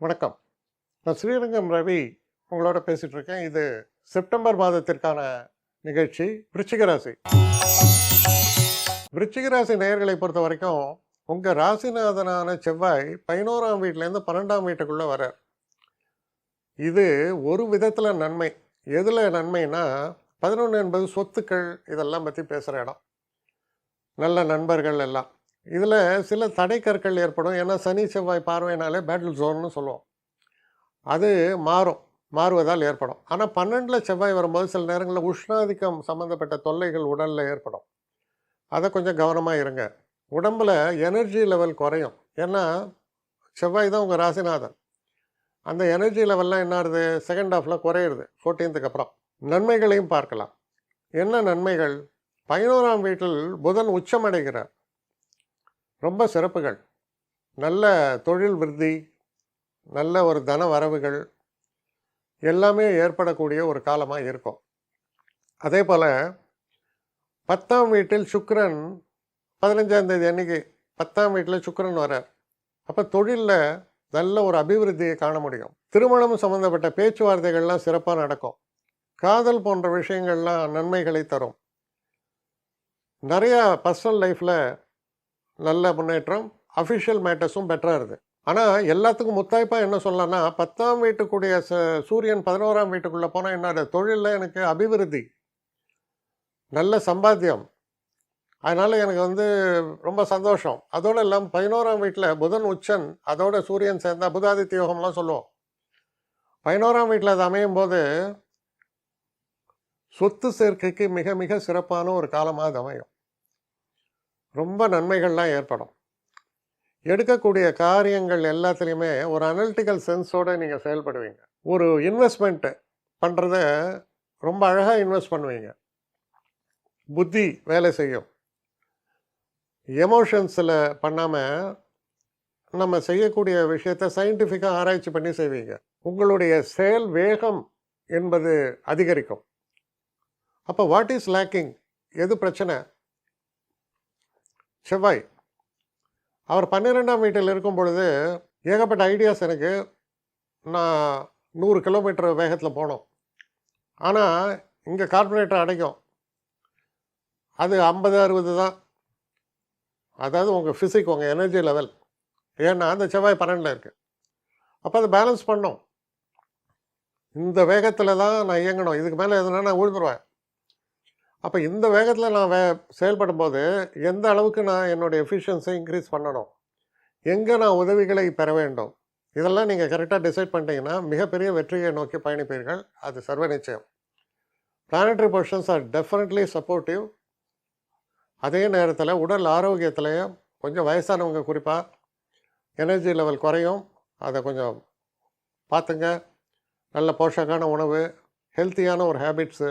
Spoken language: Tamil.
வணக்கம். நான் ஸ்ரீரங்கம் ரவி உங்களோட பேசிகிட்டு இருக்கேன் இது செப்டம்பர் மாதத்திற்கான நிகழ்ச்சி விருச்சிகராசி விருச்சிகராசி விருச்சிக நேயர்களை பொறுத்த வரைக்கும் உங்கள் ராசிநாதனான செவ்வாய் பதினோராம் வீட்டிலேருந்து பன்னெண்டாம் வீட்டுக்குள்ளே வரார் இது ஒரு விதத்தில் நன்மை. எதில் நன்மைனா பதினொன்று என்பது சொத்துக்கள் இதெல்லாம் பற்றி பேசுகிற இடம். நல்ல நண்பர்கள் எல்லாம். இதில் சில தடைக்கற்கள் ஏற்படும். ஏன்னா சனி செவ்வாய் பார்வையினாலே பேட்டில் ஜோன்னு சொல்லுவோம். அது மாறும். மாறுவதால் ஏற்படும். ஆனால் பன்னெண்டில் செவ்வாய் வரும்போது சில நேரங்களில் உஷ்ணாதிக்கம் சம்மந்தப்பட்ட தொல்லைகள் உடலில் ஏற்படும். அதை கொஞ்சம் கவனமாக இருங்க. உடம்பில் எனர்ஜி லெவல் குறையும். ஏன்னா செவ்வாய் தான் உங்கள் ராசிநாதன். அந்த எனர்ஜி லெவல்லாம் என்ன ஆகுது செகண்ட் ஹாஃபில் குறையிறது. ஃபோர்டீன்த்துக்கு அப்புறம். நன்மைகளையும் பார்க்கலாம். என்ன நன்மைகள்? பதினோராம் வீட்டில் புதன் உச்சமடைகிறார். ரொம்ப சிறப்புகள். நல்ல தொழில் விருத்தி நல்ல ஒரு தன வரவுகள் எல்லாமே ஏற்படக்கூடிய ஒரு காலமாக இருக்கும். அதே போல் பத்தாம் வீட்டில் சுக்கரன் பதினஞ்சாந்தேதி அன்னைக்கு பத்தாம் வீட்டில் சுக்கரன் வரார் அப்போ தொழிலில் நல்ல ஒரு அபிவிருத்தியை காண முடியும். திருமணம் சம்மந்தப்பட்ட பேச்சுவார்த்தைகள்லாம் சிறப்பாக நடக்கும். காதல் போன்ற விஷயங்கள்லாம் நன்மைகளை தரும். நிறையா பர்சனல் லைஃப்பில் நல்ல முன்னேற்றம் அஃபிஷியல் மேட்டர்ஸும் பெட்டராக இருக்குது ஆனால் எல்லாத்துக்கும் முத்தாய்ப்பாக என்ன சொல்லலாம்னா பத்தாம் வீட்டுக்குடைய ச சூரியன் பதினோராம் வீட்டுக்குள்ளே போனால் என்னோட தொழிலில் எனக்கு அபிவிருத்தி. நல்ல சம்பாத்தியம். அதனால் எனக்கு வந்து ரொம்ப சந்தோஷம். அதோடு இல்லாமல் பதினோராம் வீட்டில் புதன் உச்சன் அதோட சூரியன் சேர்ந்தால் புதாதித்ய யோகம்லாம் சொல்லுவோம். பதினோராம் வீட்டில் அது அமையும் போது சொத்து சேர்க்கைக்கு மிக மிக சிறப்பான ஒரு காலமாக அது அமையும். ரொம்ப நன்மைகள்லாம் ஏற்படும். எடுக்கக்கூடிய காரியங்கள் எல்லாத்துலேயுமே ஒரு அனலிட்டிக்கல் சென்ஸோடு நீங்கள் செயல்படுவீங்க. ஒரு இன்வெஸ்ட்மெண்ட்டு பண்ணுறத ரொம்ப அழகாக இன்வெஸ்ட் பண்ணுவீங்க. புத்தி வேலை செய்யும். எமோஷன்ஸில் பண்ணாமல் நம்ம செய்யக்கூடிய விஷயத்தை சயின்டிஃபிக்காக ஆராய்ச்சி பண்ணி செய்வீங்க. உங்களுடைய செயல் வேகம் என்பது அதிகரிக்கும். அப்போ வாட் இஸ் லேக்கிங் எது பிரச்சனை? செவ்வாய். அவர் பன்னிரெண்டாம் வீட்டில் இருக்கும் பொழுது ஏகப்பட்ட ஐடியாஸ் எனக்கு. நான் நூறு கிலோமீட்டர் வேகத்தில் போனோம். ஆனால் இங்கே கார்பரேட்டர் அடைக்கும். அது ஐம்பது அறுபது தான். அதாவது உங்கள் ஃபிசிக் உங்கள் எனர்ஜி லெவல் ஏன்னா அந்த செவ்வாய் பன்னெண்டில் இருக்குது அப்போ அதை பேலன்ஸ் பண்ணோம். இந்த வேகத்தில் தான் நான் இயங்கணும். இதுக்கு மேலே எதுனா நான் விழுந்துருவேன் அப்போ இந்த வேகத்தில் நான் வே செயல்படும் போது எந்த அளவுக்கு நான் என்னுடைய எஃபிஷியன்ஸை இன்க்ரீஸ் பண்ணணும்? எங்கே நான் உதவிகளை பெற வேண்டும்? இதெல்லாம் நீங்கள் கரெக்டாக டிசைட் பண்ணிட்டீங்கன்னா மிகப்பெரிய வெற்றியை நோக்கி பயணிப்பீர்கள். அது சர்வ நிச்சயம். Planetary positions are definitely supportive அதே நேரத்தில் உடல் ஆரோக்கியத்திலையும் கொஞ்சம் வயசானவங்க குறிப்பாக எனர்ஜி லெவல் குறையும். அதை கொஞ்சம் பார்த்துங்க. நல்ல போஷக்கான உணவு ஹெல்த்தியான ஒரு ஹேபிட்ஸு